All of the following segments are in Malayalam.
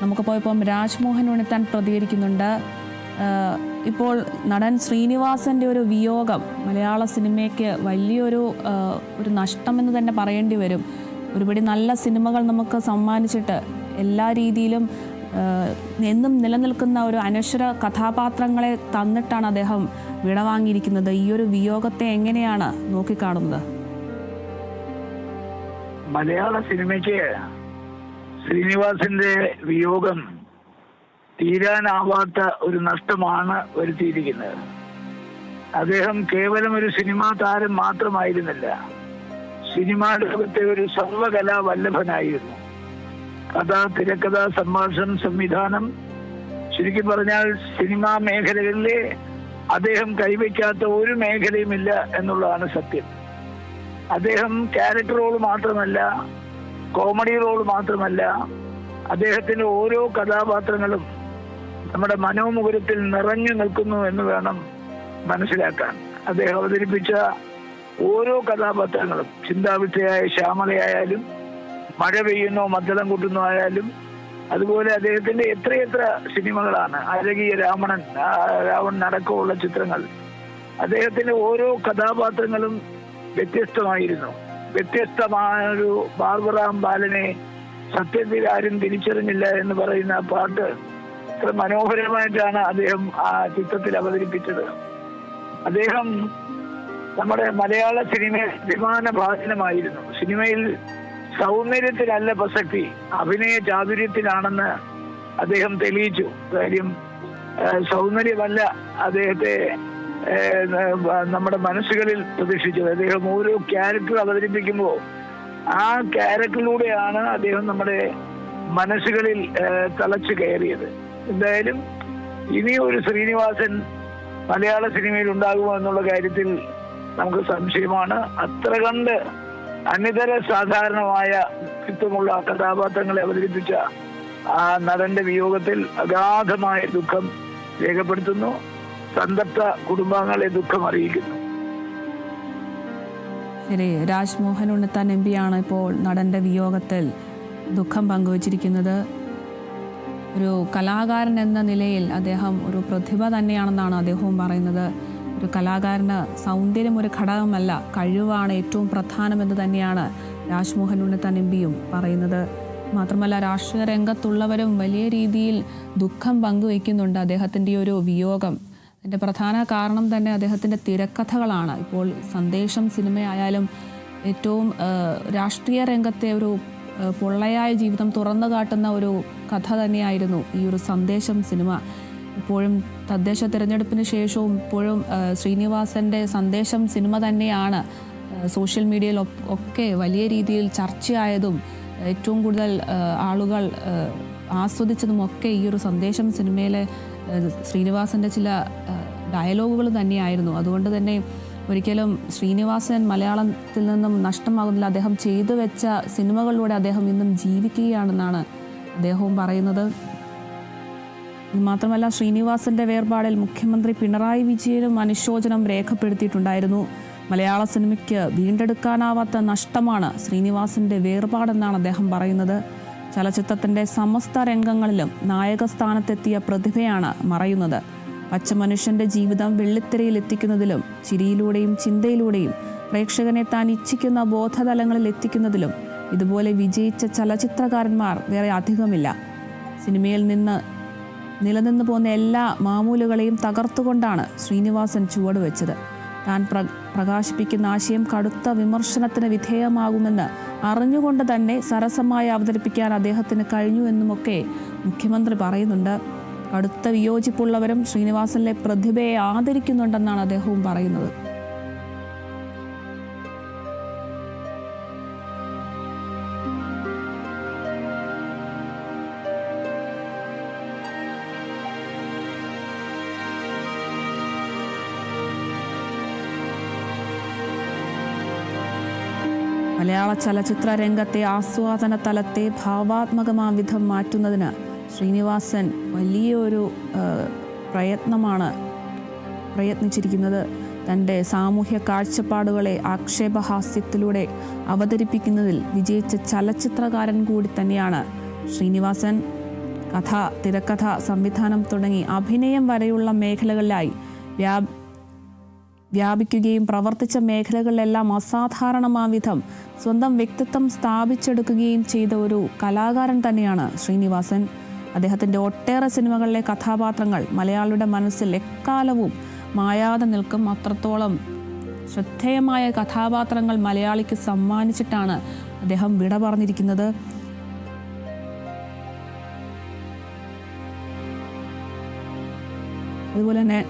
നമുക്കിപ്പോൾ ഇപ്പം രാജ്മോഹൻ ഉണിത്താൻ പ്രതികരിക്കുന്നുണ്ട്. ഇപ്പോൾ നടൻ ശ്രീനിവാസന്റെ ഒരു വിയോഗം മലയാള സിനിമയ്ക്ക് വലിയൊരു ഒരു നഷ്ടമെന്ന് തന്നെ പറയേണ്ടി വരും. ഒരുപടി നല്ല സിനിമകൾ നമുക്ക് സമ്മാനിച്ചിട്ട് എല്ലാ രീതിയിലും എന്നും നിലനിൽക്കുന്ന ഒരു അനശ്വര കഥാപാത്രങ്ങളെ തന്നിട്ടാണ് അദ്ദേഹം വിടവാങ്ങിയിരിക്കുന്നത്. ഈ ഒരു വിയോഗത്തെ എങ്ങനെയാണ് നോക്കിക്കാണുന്നത്? മലയാള സിനിമയ്ക്ക് ശ്രീനിവാസന്റെ വിയോഗം തീരാനാവാത്ത ഒരു നഷ്ടമാണ് വരുത്തിയിരിക്കുന്നത്. അദ്ദേഹം കേവലം ഒരു സിനിമാ താരം മാത്രമായിരുന്നില്ല. സിനിമാ ലോകത്തെ ഒരു സർവകലാ വല്ലഭനായിരുന്നു. കഥ തിരക്കഥ സംഭാഷണം സംവിധാനം ശരിക്കും പറഞ്ഞാൽ സിനിമാ മേഖലകളിലെ അദ്ദേഹം കൈവയ്ക്കാത്ത ഒരു മേഖലയുമില്ല എന്നുള്ളതാണ് സത്യം. അദ്ദേഹം ക്യാരക്ടർ മാത്രമല്ല കോമഡി റോൾ മാത്രമല്ല അദ്ദേഹത്തിന്റെ ഓരോ കഥാപാത്രങ്ങളും നമ്മുടെ മനോമുകുരത്തിൽ നിറഞ്ഞു നിൽക്കുന്നു എന്ന് വേണം മനസ്സിലാക്കാൻ. അദ്ദേഹം അവതരിപ്പിച്ച ഓരോ കഥാപാത്രങ്ങളും ചിന്താവിദ്ധയായ ശ്യാമളയായാലും മഴ പെയ്യുന്നോ മദ്ദളം കൂട്ടുന്നോ ആയാലും അതുപോലെ അദ്ദേഹത്തിന്റെ എത്രയെത്ര സിനിമകളാണ് അഴകിയ രാവണൻ രാവൺ അടക്കമുള്ള ചിത്രങ്ങൾ അദ്ദേഹത്തിന്റെ ഓരോ കഥാപാത്രങ്ങളും വ്യത്യസ്തമായിരുന്നു. വ്യത്യസ്തമായ ഒരു ബാർബറാം ബാലനെ സത്യത്തിൽ ആരും തിരിച്ചറിഞ്ഞില്ല എന്ന് പറയുന്ന പാട്ട് ഇത്ര മനോഹരമായിട്ടാണ് അദ്ദേഹം ആ ചിത്രത്തിൽ അവതരിപ്പിച്ചത്. അദ്ദേഹം നമ്മുടെ മലയാള സിനിമ അഭിമാന ഭാഷണമായിരുന്നു. സിനിമയിൽ സൗന്ദര്യത്തിലല്ല പ്രസക്തി അഭിനയ ചാതുര്യത്തിലാണെന്ന് അദ്ദേഹം തെളിയിച്ചു. കാര്യം സൗന്ദര്യമല്ല അദ്ദേഹത്തെ നമ്മുടെ മനസ്സുകളിൽ പ്രതീക്ഷിച്ചത്. അദ്ദേഹം ഓരോ ക്യാരക്ടർ അവതരിപ്പിക്കുമ്പോൾ ആ ക്യാരക്ടറിലൂടെയാണ് അദ്ദേഹം നമ്മുടെ മനസ്സുകളിൽ തളച്ചു കയറിയത്. എന്തായാലും ഇനി ഒരു ശ്രീനിവാസൻ മലയാള സിനിമയിൽ ഉണ്ടാകുമോ എന്നുള്ള കാര്യത്തിൽ നമുക്ക് സംശയമാണ്. അത്ര കണ്ട് അനിതര സാധാരണമായ വ്യക്തിത്വമുള്ള കഥാപാത്രങ്ങളെ അവതരിപ്പിച്ച ആ നടന്റെ വിയോഗത്തിൽ അഗാധമായ ദുഃഖം രേഖപ്പെടുത്തുന്നു. സന്തപ്ത കുടുംബാംഗങ്ങളെ ദുഃഖം അറിയിക്കുന്നു. ശരി രാജ്മോഹൻ ഉണ്ണിത്താൻ എം പിയാണ് ഇപ്പോൾ നടന്റെ വിയോഗത്തിൽ ദുഃഖം പങ്കുവച്ചിരിക്കുന്നത്. ഒരു കലാകാരൻ എന്ന നിലയിൽ അദ്ദേഹം ഒരു പ്രതിഭ തന്നെയാണെന്നാണ് അദ്ദേഹവും പറയുന്നത്. ഒരു കലാകാരന് സൗന്ദര്യം ഒരു ഘടകമല്ല കഴിവാണ് ഏറ്റവും പ്രധാനമെന്ന് തന്നെയാണ് രാജ്മോഹൻ ഉണ്ണിത്താൻ എം പിയും പറയുന്നത്. മാത്രമല്ല രാഷ്ട്രീയ രംഗത്തുള്ളവരും വലിയ രീതിയിൽ ദുഃഖം പങ്കുവയ്ക്കുന്നുണ്ട് അദ്ദേഹത്തിന്റെ ഒരു വിയോഗം. അതിന്റെ പ്രധാന കാരണം തന്നെ അദ്ദേഹത്തിന്റെ തിരക്കഥകളാണ്. ഇപ്പോൾ സന്ദേശം സിനിമയായാലും ഏറ്റവും രാഷ്ട്രീയ രംഗത്തെ ഒരു പൊള്ളയായ ജീവിതം തുറന്നു കാട്ടുന്ന ഒരു കഥ തന്നെയായിരുന്നു ഈ ഒരു സന്ദേശം സിനിമ. ഇപ്പോഴും തദ്ദേശ തിരഞ്ഞെടുപ്പിന് ശേഷവും ഇപ്പോഴും ശ്രീനിവാസന്റെ സന്ദേശം സിനിമ തന്നെയാണ്. സോഷ്യൽ മീഡിയയിൽ ഒക്കെ വലിയ രീതിയിൽ ചർച്ചയായതും ഏറ്റവും കൂടുതൽ ആളുകൾ ആ, ആസ്വദിച്ചതും ഒക്കെ ഈ ഒരു സന്ദേശം സിനിമയിലെ ആ, ശ്രീനിവാസന്റെ ചില ഡയലോഗുകൾ തന്നെയായിരുന്നു. അതുകൊണ്ട് തന്നെ ഒരിക്കലും ശ്രീനിവാസൻ മലയാളത്തിൽ നിന്നും നഷ്ടമാകുന്നില്ല. അദ്ദേഹം ചെയ്തു വെച്ച സിനിമകളിലൂടെ അദ്ദേഹം ഇന്നും ജീവിക്കുകയാണെന്നാണ് അദ്ദേഹവും പറയുന്നത്. മാത്രമല്ല ശ്രീനിവാസന്റെ വേർപാടിൽ മുഖ്യമന്ത്രി പിണറായി വിജയനും അനുശോചനം രേഖപ്പെടുത്തിയിട്ടുണ്ടായിരുന്നു. മലയാള സിനിമയ്ക്ക് വീണ്ടെടുക്കാനാവാത്ത നഷ്ടമാണ് ശ്രീനിവാസന്റെ വേർപാടെന്നാണ് അദ്ദേഹം പറയുന്നത്. ചലച്ചിത്രത്തിന്റെ സമസ്ത രംഗങ്ങളിലും നായക സ്ഥാനത്തെത്തിയ പ്രതിഭയാണ് മറയുന്നത്. പച്ച മനുഷ്യന്റെ ജീവിതം വെള്ളിത്തിരയിൽ എത്തിക്കുന്നതിലും ചിരിയിലൂടെയും ചിന്തയിലൂടെയും പ്രേക്ഷകനെ താൻ ഇച്ഛിക്കുന്ന ബോധതലങ്ങളിൽ എത്തിക്കുന്നതിലും ഇതുപോലെ വിജയിച്ച ചലച്ചിത്രകാരന്മാർ വേറെ അധികമില്ല. സിനിമയിൽ നിന്ന് നിലനിന്നു പോകുന്ന എല്ലാ മാമൂലുകളെയും തകർത്തുകൊണ്ടാണ് ശ്രീനിവാസൻ ചുവടുവെച്ചത്. താൻ പ്ര പ്രകാശിപ്പിക്കുന്ന ആശയം കടുത്ത വിമർശനത്തിന് വിധേയമാകുമെന്ന് അറിഞ്ഞുകൊണ്ട് തന്നെ സരസമായി അവതരിപ്പിക്കാൻ അദ്ദേഹത്തിന് കഴിഞ്ഞു എന്നുമൊക്കെ മുഖ്യമന്ത്രി പറയുന്നുണ്ട്. കടുത്ത വിയോജിപ്പുള്ളവരും ശ്രീനിവാസനിലെ പ്രതിഭയെ ആദരിക്കുന്നുണ്ടെന്നാണ് അദ്ദേഹവും പറയുന്നത്. മലയാള ചലച്ചിത്ര രംഗത്തെ ആസ്വാദന തലത്തെ ഭാവാത്മകമാം വിധം മാറ്റുന്നതിന് ശ്രീനിവാസൻ വലിയൊരു പ്രയത്നമാണ് പ്രയത്നിച്ചിരിക്കുന്നത്. തന്റെ സാമൂഹ്യ കാഴ്ചപ്പാടുകളെ ആക്ഷേപഹാസ്യത്തിലൂടെ അവതരിപ്പിക്കുന്നതിൽ വിജയിച്ച ചലച്ചിത്രകാരൻ കൂടി തന്നെയാണ് ശ്രീനിവാസൻ. കഥ തിരക്കഥ സംവിധാനം തുടങ്ങി അഭിനയം വരെയുള്ള മേഖലകളിലായി വ്യാ വ്യാപിക്കുകയും പ്രവർത്തിച്ച മേഖലകളിലെല്ലാം അസാധാരണമാവിധം സ്വന്തം വ്യക്തിത്വം സ്ഥാപിച്ചെടുക്കുകയും ചെയ്ത ഒരു കലാകാരൻ തന്നെയാണ് ശ്രീനിവാസൻ. അദ്ദേഹത്തിന്റെ ഒട്ടേറെ സിനിമകളിലെ കഥാപാത്രങ്ങൾ മലയാളിയുടെ മനസ്സിൽ എക്കാലവും മായാതെ നിൽക്കും. അത്രത്തോളം ശ്രദ്ധേയമായ കഥാപാത്രങ്ങൾ മലയാളിക്ക് സമ്മാനിച്ചിട്ടാണ് അദ്ദേഹം വിട പറഞ്ഞിരിക്കുന്നത്. അതുപോലെ തന്നെ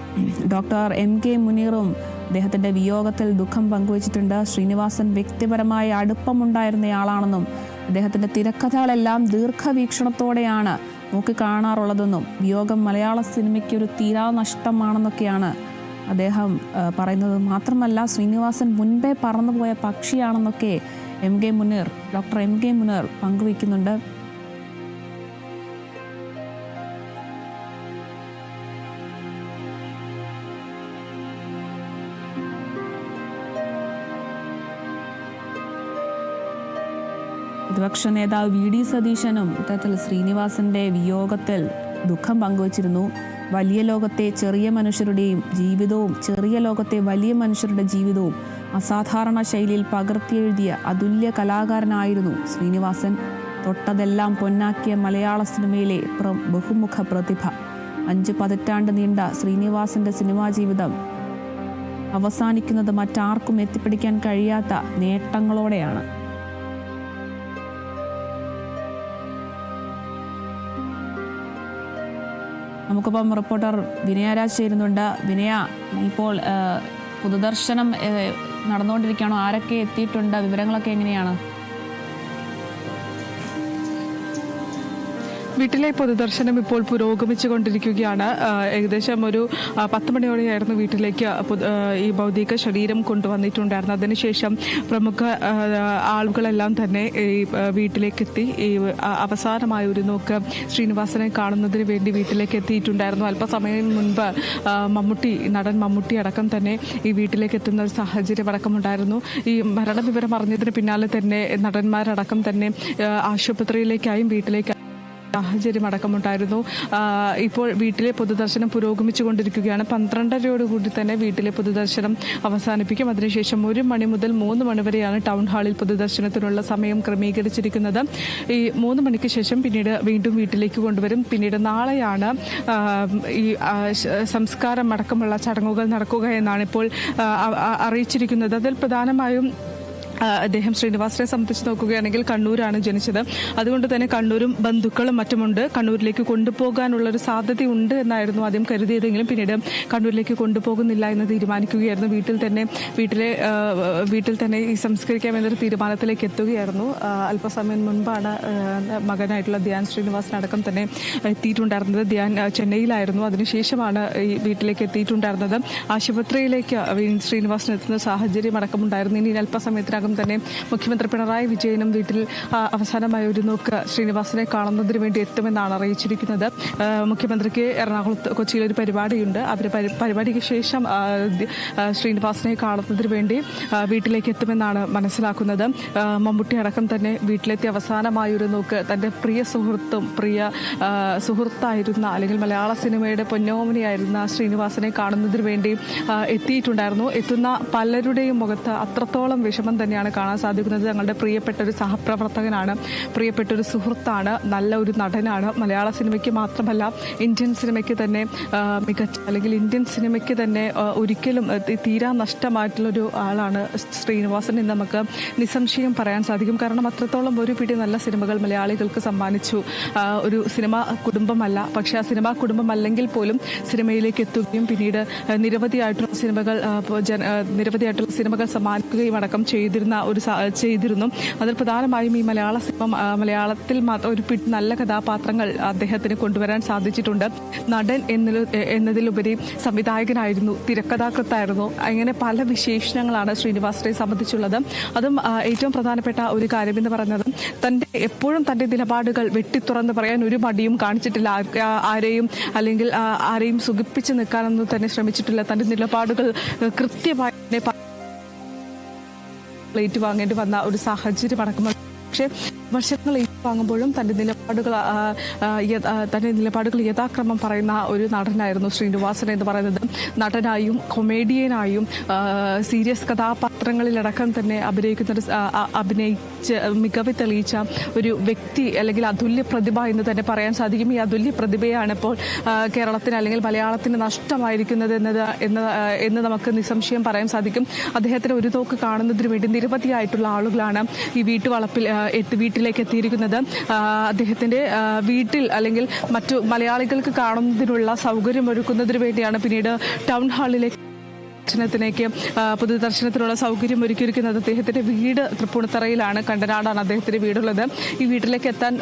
ഡോക്ടർ എം കെ മുനീറും അദ്ദേഹത്തിന്റെ വിയോഗത്തിൽ ദുഃഖം പങ്കുവച്ചിട്ടുണ്ട്. ശ്രീനിവാസൻ വ്യക്തിപരമായ അടുപ്പമുണ്ടായിരുന്നയാളാണെന്നും അദ്ദേഹത്തിന്റെ തിരക്കഥകളെല്ലാം ദീർഘവീക്ഷണത്തോടെയാണ് നോക്കിക്കാണാറുള്ളതെന്നും വിയോഗം മലയാള സിനിമയ്ക്ക് ഒരു തീരാ നഷ്ടമാണെന്നൊക്കെയാണ് അദ്ദേഹം പറയുന്നത്. മാത്രമല്ല ശ്രീനിവാസൻ മുൻപേ പറന്നുപോയ പക്ഷിയാണെന്നൊക്കെ M K Muneer doctor M K Muneer പങ്കുവയ്ക്കുന്നുണ്ട്. പ്രതിപക്ഷ നേതാവ് വി ഡി സതീശനും ഇത്തരത്തിൽ ശ്രീനിവാസന്റെ വിയോഗത്തിൽ ദുഃഖം പങ്കുവച്ചിരുന്നു. വലിയ ലോകത്തെ ചെറിയ മനുഷ്യരുടെയും ജീവിതവും ചെറിയ ലോകത്തെ വലിയ മനുഷ്യരുടെ ജീവിതവും അസാധാരണ ശൈലിയിൽ പകർത്തിയെഴുതിയ അതുല്യ കലാകാരനായിരുന്നു ശ്രീനിവാസൻ. തൊട്ടതെല്ലാം പൊന്നാക്കിയ മലയാള സിനിമയിലെ ബഹുമുഖ പ്രതിഭ. അഞ്ച് പതിറ്റാണ്ട് നീണ്ട ശ്രീനിവാസന്റെ സിനിമാ ജീവിതം അവസാനിക്കുന്നത് മറ്റാർക്കും എത്തിപ്പിടിക്കാൻ കഴിയാത്ത നേട്ടങ്ങളോടെയാണ്. നമുക്കിപ്പം റിപ്പോർട്ടർ വിനയരാജ് ചേരുന്നുണ്ട്. വിനയ ഇപ്പോൾ പുതുദർശനം നടന്നുകൊണ്ടിരിക്കുകയാണോ? ആരൊക്കെ എത്തിയിട്ടുണ്ട്? വിവരങ്ങളൊക്കെ എങ്ങനെയാണ്? വീട്ടിലെ പൊതുദർശനം ഇപ്പോൾ പുരോഗമിച്ചു കൊണ്ടിരിക്കുകയാണ് ഏകദേശം ഒരു പത്ത് മണിയോടെയായിരുന്നു വീട്ടിലേക്ക് ഈ ഭൗതിക ശരീരം കൊണ്ടുവന്നിട്ടുണ്ടായിരുന്നു അതിനുശേഷം പ്രമുഖ ആളുകളെല്ലാം തന്നെ ഈ ആ, വീട്ടിലേക്ക് എത്തി ഈ അവസാനമായ ഒരു നോക്ക് ശ്രീനിവാസനെ കാണുന്നതിന് വേണ്ടി വീട്ടിലേക്ക് എത്തിയിട്ടുണ്ടായിരുന്നു അല്പസമയം മുൻപ് മമ്മൂട്ടി നടൻ മമ്മൂട്ടി അടക്കം തന്നെ ഈ വീട്ടിലേക്ക് എത്തുന്ന ഒരു സാഹചര്യം അടക്കമുണ്ടായിരുന്നു. ഈ മരണവിവരം അറിഞ്ഞതിന് പിന്നാലെ തന്നെ നടന്മാരടക്കം തന്നെ ആശുപത്രിയിലേക്കായും വീട്ടിലേക്ക് സാഹചര്യം അടക്കമുണ്ടായിരുന്നു. ഇപ്പോൾ വീട്ടിലെ പൊതുദർശനം പുരോഗമിച്ചു കൊണ്ടിരിക്കുകയാണ് പന്ത്രണ്ടരയോടുകൂടി തന്നെ വീട്ടിലെ പൊതുദർശനം അവസാനിപ്പിക്കും. അതിനുശേഷം ഒരു മണി മുതൽ മൂന്ന് മണി വരെയാണ് ടൗൺ ഹാളിൽ പൊതുദർശനത്തിനുള്ള സമയം ക്രമീകരിച്ചിരിക്കുന്നത്. ഈ മൂന്ന് മണിക്ക് ശേഷം പിന്നീട് വീണ്ടും വീട്ടിലേക്ക് കൊണ്ടുവരും. പിന്നീട് നാളെയാണ് ഈ സംസ്കാരം അടക്കമുള്ള ചടങ്ങുകൾ നടക്കുക എന്നാണ് ഇപ്പോൾ അറിയിച്ചിരിക്കുന്നത്. അതിൽ പ്രധാനമായും അദ്ദേഹം ശ്രീനിവാസനെ സംബന്ധിച്ച് നോക്കുകയാണെങ്കിൽ കണ്ണൂരാണ് ജനിച്ചത്. അതുകൊണ്ട് തന്നെ കണ്ണൂരും ബന്ധുക്കളും മറ്റുമുണ്ട്. കണ്ണൂരിലേക്ക് കൊണ്ടുപോകാനുള്ള ഒരു സാധ്യതയുണ്ട് എന്നായിരുന്നു ആദ്യം കരുതിയതെങ്കിലും പിന്നീട് കണ്ണൂരിലേക്ക് കൊണ്ടുപോകുന്നില്ല എന്ന് തീരുമാനിക്കുകയായിരുന്നു. വീട്ടിൽ തന്നെ വീട്ടിലെ വീട്ടിൽ തന്നെ ഈ സംസ്കരിക്കാം എന്നൊരു തീരുമാനത്തിലേക്ക് എത്തുകയായിരുന്നു. അല്പസമയം മുൻപാണ് മകനായിട്ടുള്ള ധ്യാൻ ശ്രീനിവാസൻ അടക്കം തന്നെ എത്തിയിട്ടുണ്ടായിരുന്നത്. ധ്യാൻ ചെന്നൈയിലായിരുന്നു. അതിനുശേഷമാണ് ഈ വീട്ടിലേക്ക് എത്തിയിട്ടുണ്ടായിരുന്നത്. ആശുപത്രിയിലേക്ക് ശ്രീനിവാസൻ എത്തുന്ന സാഹചര്യം അടക്കമുണ്ടായിരുന്നു. ഇനി അല്പസമയത്തിനകം തന്നെ മുഖ്യമന്ത്രി പിണറായി വിജയനും വീട്ടിൽ അവസാനമായ ഒരു നോക്ക് ശ്രീനിവാസനെ കാണുന്നതിന് വേണ്ടി എത്തുമെന്നാണ് അറിയിച്ചിരിക്കുന്നത്. മുഖ്യമന്ത്രിക്ക് എറണാകുളത്ത് കൊച്ചിയിൽ ഒരു പരിപാടിയുണ്ട്. അവർ പരിപാടിക്ക് ശേഷം ശ്രീനിവാസനെ കാണുന്നതിന് വേണ്ടി വീട്ടിലേക്ക് എത്തുമെന്നാണ് മനസ്സിലാക്കുന്നത്. മമ്മൂട്ടി അടക്കം തന്നെ വീട്ടിലെത്തി അവസാനമായ ഒരു നോക്ക് തന്റെ പ്രിയ സുഹൃത്തും പ്രിയ സുഹൃത്തായിരുന്ന അല്ലെങ്കിൽ മലയാള സിനിമയുടെ പൊന്നോമനിയായിരുന്ന ശ്രീനിവാസനെ കാണുന്നതിന് വേണ്ടി എത്തിയിട്ടുണ്ടായിരുന്നു. എത്തുന്ന പലരുടെയും മുഖത്ത് അത്രത്തോളം വിഷമം തന്നെയാണ് കാണാൻ സാധിക്കുന്നത്. ഞങ്ങളുടെ പ്രിയപ്പെട്ട ഒരു സഹപ്രവർത്തകനാണ് പ്രിയപ്പെട്ട ഒരു സുഹൃത്താണ് നല്ല ഒരു നടനാണ്. മലയാള സിനിമയ്ക്ക് മാത്രമല്ല ഇന്ത്യൻ സിനിമയ്ക്ക് തന്നെ മികച്ച അല്ലെങ്കിൽ ഇന്ത്യൻ സിനിമയ്ക്ക് തന്നെ ഒരിക്കലും തീരാ നഷ്ടമായിട്ടുള്ള ഒരു ആളാണ് ശ്രീനിവാസൻ എന്ന് നമുക്ക് നിസ്സംശയം പറയാൻ സാധിക്കും. കാരണം അത്രത്തോളം ഒരു പിടി നല്ല സിനിമകൾ മലയാളികൾക്ക് സമ്മാനിച്ചു. ഒരു സിനിമ കുടുംബമല്ല. പക്ഷെ ആ സിനിമാ കുടുംബം അല്ലെങ്കിൽ പോലും സിനിമയിലേക്ക് എത്തുകയും പിന്നീട് നിരവധിയായിട്ടുള്ള സിനിമകൾ നിരവധിയായിട്ടുള്ള സിനിമകൾ സമ്മാനിക്കുകയും അടക്കം ചെയ്തിരുന്ന. ഒരു സ- ചെയ്തിരുന്നു. അതിൽ പ്രധാനമായും ഈ മലയാള സിനിമ മലയാളത്തിൽ ഒരു നല്ല കഥാപാത്രങ്ങൾ അദ്ദേഹത്തിന് കൊണ്ടുവരാൻ സാധിച്ചിട്ടുണ്ട്. നടൻ എന്നതിലുപരി സംവിധായകനായിരുന്നു തിരക്കഥാകൃത്തായിരുന്നു. അങ്ങനെ പല വിശേഷണങ്ങളാണ് ശ്രീനിവാസനെ സംബന്ധിച്ചുള്ളത്. അതും ഏറ്റവും പ്രധാനപ്പെട്ട ഒരു കാര്യം എന്ന് പറയുന്നത് തന്റെ എപ്പോഴും തന്റെ നിലപാടുകൾ വെട്ടിത്തുറന്ന് പറയാൻ ഒരു മടിയും കാണിച്ചിട്ടില്ല. ആരെയും അല്ലെങ്കിൽ ആരെയും സുഖിപ്പിച്ച് നിൽക്കാനൊന്നും തന്നെ ശ്രമിച്ചിട്ടില്ല. തന്റെ നിലപാടുകൾ കൃത്യമായി പ്ലേറ്റ് വാങ്ങേണ്ടി വന്ന ഒരു സാഹചര്യം അടക്കുമ്പോൾ പക്ഷേ വിമർശനങ്ങൾ ഏറ്റുവാങ്ങുമ്പോഴും തന്റെ നിലപാടുകൾ തന്റെ നിലപാടുകൾ യഥാക്രമം പറയുന്ന ഒരു നടനായിരുന്നു ശ്രീനിവാസൻ എന്ന് പറയുന്നത്. നടനായും കൊമേഡിയനായും സീരിയസ് കഥാപാത്രങ്ങളിലടക്കം തന്നെ അഭിനയിക്കുന്ന ഒരു അഭിനയിച്ച് മികവ് തെളിയിച്ച ഒരു വ്യക്തി അല്ലെങ്കിൽ അതുല്യ പ്രതിഭ എന്ന് തന്നെ പറയാൻ സാധിക്കും. ഈ അതുല്യ പ്രതിഭയാണ് ഇപ്പോൾ കേരളത്തിന് അല്ലെങ്കിൽ മലയാളത്തിന് നഷ്ടമായിരിക്കുന്നത് എന്നത് എന്ന് എന്ന് നമുക്ക് നിസ്സംശയം പറയാൻ സാധിക്കും. അദ്ദേഹത്തിന് ഒരു തോക്ക് കാണുന്നതിന് വേണ്ടി നിരവധിയായിട്ടുള്ള ആളുകളാണ് ഈ വീട്ടുവളപ്പിൽ എട്ട് വീട്ടിലേക്ക് എത്തിയിരിക്കുന്നത്. ആ, അദ്ദേഹത്തിന്റെ വീട്ടിൽ അല്ലെങ്കിൽ മറ്റു മലയാളികൾക്ക് കാണുന്നതിനുള്ള സൗകര്യം ഒരുക്കുന്നതിന് വേണ്ടിയാണ് പിന്നീട് ടൗൺ ഹാളിലേക്ക് ദർശനത്തിലേക്ക് പൊതുദർശനത്തിനുള്ള സൗകര്യം ഒരുക്കിയിരിക്കുന്നത്. അദ്ദേഹത്തിന്റെ വീട് തൃപ്പൂണിത്തറയിലാണ് കണ്ടനാടാണ് അദ്ദേഹത്തിന്റെ വീടുള്ളത്. ഈ വീട്ടിലേക്ക് എത്താൻ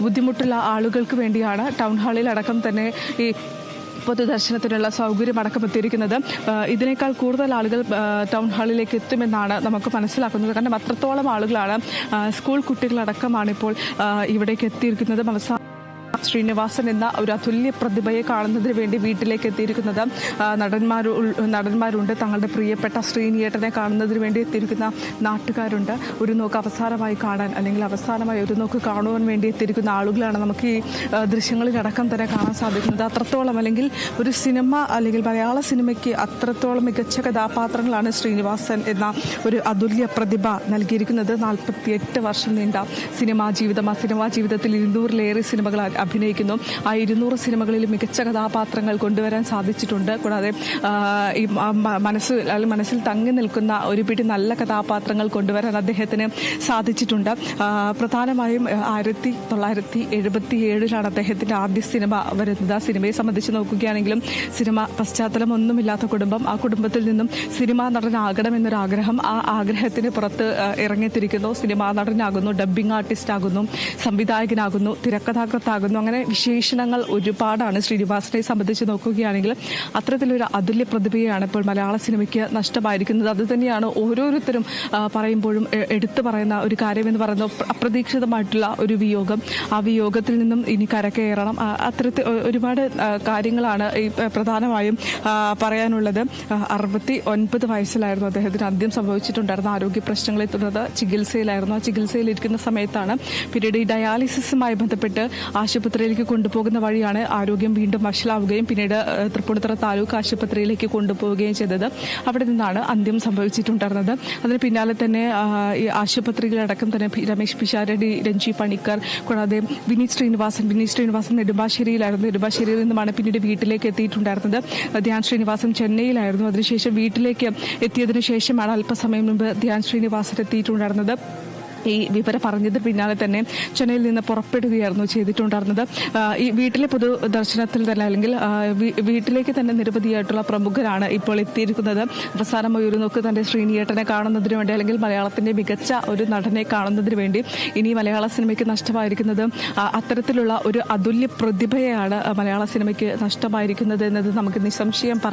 ബുദ്ധിമുട്ടുള്ള ആളുകൾക്ക് വേണ്ടിയാണ് ടൗൺ ഹാളിൽ അടക്കം തന്നെ ഈ പൊതുദർശനത്തിനുള്ള സൗകര്യം അടക്കം എത്തിയിരിക്കുന്നത് ഇതിനേക്കാൾ കൂടുതൽ ആളുകൾ ടൗൺ ഹാളിലേക്ക് എത്തുമെന്നാണ് നമുക്ക് മനസ്സിലാക്കുന്നത്. കാരണം അത്രത്തോളം ആളുകളാണ് സ്കൂൾ കുട്ടികളടക്കമാണ് ഇപ്പോൾ ഇവിടേക്ക് എത്തിയിരിക്കുന്നതും അവസാന ശ്രീനിവാസൻ എന്ന ഒരു അതുല്യ പ്രതിഭയെ കാണുന്നതിന് വേണ്ടി വീട്ടിലേക്ക് എത്തിയിരിക്കുന്നത് നടന്മാരുണ്ട്. തങ്ങളുടെ പ്രിയപ്പെട്ട ശ്രീനിയേട്ടനെ കാണുന്നതിന് വേണ്ടി എത്തിയിരിക്കുന്ന നാട്ടുകാരുണ്ട്. ഒരു നോക്ക് അവസാനമായി കാണാൻ അല്ലെങ്കിൽ അവസാനമായി ഒരു നോക്ക് കാണുവാൻ വേണ്ടി എത്തിയിരിക്കുന്ന ആളുകളാണ് നമുക്ക് ഈ ദൃശ്യങ്ങളിലടക്കം തന്നെ കാണാൻ സാധിക്കുന്നത്. അത്രത്തോളം അല്ലെങ്കിൽ ഒരു സിനിമ അല്ലെങ്കിൽ മലയാള സിനിമയ്ക്ക് അത്രത്തോളം മികച്ച കഥാപാത്രങ്ങളാണ് ശ്രീനിവാസൻ എന്ന ഒരു അതുല്യ പ്രതിഭ നൽകിയിരിക്കുന്നത്. നാൽപ്പത്തിയെട്ട് വർഷം നീണ്ട സിനിമാ ജീവിതം. ആ സിനിമാ ജീവിതത്തിൽ ഇരുന്നൂറിലേറെ സിനിമകൾ അഭിനയിക്കുന്നു. ആ ഇരുന്നൂറ് സിനിമകളിൽ മികച്ച കഥാപാത്രങ്ങൾ കൊണ്ടുവരാൻ സാധിച്ചിട്ടുണ്ട്. കൂടാതെ ഈ മ- മ- മനസ്സിൽ അല്ലെങ്കിൽ മനസ്സിൽ തങ്ങി നിൽക്കുന്ന ഒരു പിടി നല്ല കഥാപാത്രങ്ങൾ കൊണ്ടുവരാൻ അദ്ദേഹത്തിന് സാധിച്ചിട്ടുണ്ട്. പ്രധാനമായും ആയിരത്തി തൊള്ളായിരത്തി എഴുപത്തി ഏഴിലാണ് അദ്ദേഹത്തിന്റെ ആദ്യ സിനിമ വരുന്നത്. ആ സിനിമയെ സംബന്ധിച്ച് നോക്കുകയാണെങ്കിലും സിനിമ പശ്ചാത്തലം ഒന്നുമില്ലാത്ത കുടുംബം ആ കുടുംബത്തിൽ നിന്നും സിനിമാ നടനാകണം ആഗ്രഹം ആ ആഗ്രഹത്തിന് പുറത്ത് ഇറങ്ങിത്തിരിക്കുന്നു. സിനിമാ നടനാകുന്നു ഡബ്ബിംഗ് ആർട്ടിസ്റ്റ് ആകുന്നു സംവിധായകനാകുന്നു തിരക്കഥാകൃത്താകുന്നു. അങ്ങനെ വിശേഷണങ്ങൾ ഒരുപാടാണ് ശ്രീനിവാസനെ സംബന്ധിച്ച് നോക്കുകയാണെങ്കിൽ അത്തരത്തിലൊരു അതുല്യ പ്രതിഭയാണ് ഇപ്പോൾ മലയാള സിനിമയ്ക്ക് നഷ്ടമായിരിക്കുന്നത്. അത് തന്നെയാണ് ഓരോരുത്തരും പറയുമ്പോഴും എടുത്തു പറയുന്ന ഒരു കാര്യമെന്ന് പറയുന്നത് പ്ര- അപ്രതീക്ഷിതമായിട്ടുള്ള ഒരു വിയോഗം. ആ വിയോഗത്തിൽ നിന്നും ഇനി കരകയറണം. അത്തരത്തിൽ ഒരുപാട് കാര്യങ്ങളാണ് ഈ പ്രധാനമായും പറയാനുള്ളത്. അറുപത്തി ഒൻപത് വയസ്സിലായിരുന്നു അദ്ദേഹത്തിന് അന്ത്യം സംഭവിച്ചിട്ടുണ്ടായിരുന്ന ആരോഗ്യ പ്രശ്നങ്ങളെ തുടർന്ന് ചികിത്സയിലായിരുന്നു. ആ ചികിത്സയിലിരിക്കുന്ന സമയത്താണ് പിന്നീട് ഈ ഡയാലിസിസുമായി ബന്ധപ്പെട്ട് ആശുപത്രിയിലേക്ക് കൊണ്ടുപോകുന്ന വഴിയാണ് ആരോഗ്യം വീണ്ടും വഷളാവുകയും പിന്നീട് തൃപ്പൂണിത്തുറ താലൂക്ക് ആശുപത്രിയിലേക്ക് കൊണ്ടുപോവുകയും ചെയ്തത്. അവിടെ നിന്നാണ് അന്ത്യം സംഭവിച്ചിട്ടുണ്ടായിരുന്നത്. അതിന് പിന്നാലെ തന്നെ ഈ ആശുപത്രികളടക്കം തന്നെ രമേശ് പിഷാരടി രഞ്ജി പണിക്കർ കൂടാതെ വിനീത് ശ്രീനിവാസൻ വിനീത് ശ്രീനിവാസൻ നെടുമ്പാശ്ശേരിയിലായിരുന്നു. നെടുമ്പാശ്ശേരിയിൽ നിന്നുമാണ് പിന്നീട് വീട്ടിലേക്ക് എത്തിയിട്ടുണ്ടായിരുന്നത്. ധ്യാൻ ശ്രീനിവാസൻ ചെന്നൈയിലായിരുന്നു. അതിനുശേഷം വീട്ടിലേക്ക് എത്തിയതിനു ശേഷമാണ് അല്പസമയം മുമ്പ് ധ്യാൻ ശ്രീനിവാസൻ എത്തിയിട്ടുണ്ടായിരുന്നത്. ഈ വിവരം പറഞ്ഞതിന് പിന്നാലെ തന്നെ ചെന്നൈയിൽ നിന്ന് പുറപ്പെടുകയായിരുന്നു ചെയ്തിട്ടുണ്ടായിരുന്നത്. ഈ വീട്ടിലെ പൊതു ദർശനത്തിൽ തന്നെ അല്ലെങ്കിൽ വീട്ടിലേക്ക് തന്നെ നിരവധിയായിട്ടുള്ള പ്രമുഖരാണ് ഇപ്പോൾ എത്തിയിരിക്കുന്നത്. അവസാനമായി ഒരു നോക്ക് തന്റെ ശ്രീനിയേട്ടനെ കാണുന്നതിന് വേണ്ടി അല്ലെങ്കിൽ മലയാളത്തിന്റെ മികച്ച ഒരു നടനെ കാണുന്നതിന് വേണ്ടി ഇനി മലയാള സിനിമയ്ക്ക് നഷ്ടമായിരിക്കുന്നത് അത്തരത്തിലുള്ള ഒരു അതുല്യ പ്രതിഭയാണ് മലയാള സിനിമയ്ക്ക് നഷ്ടമായിരിക്കുന്നത് എന്നത് നമുക്ക് നിസ്സംശയം പറയാം.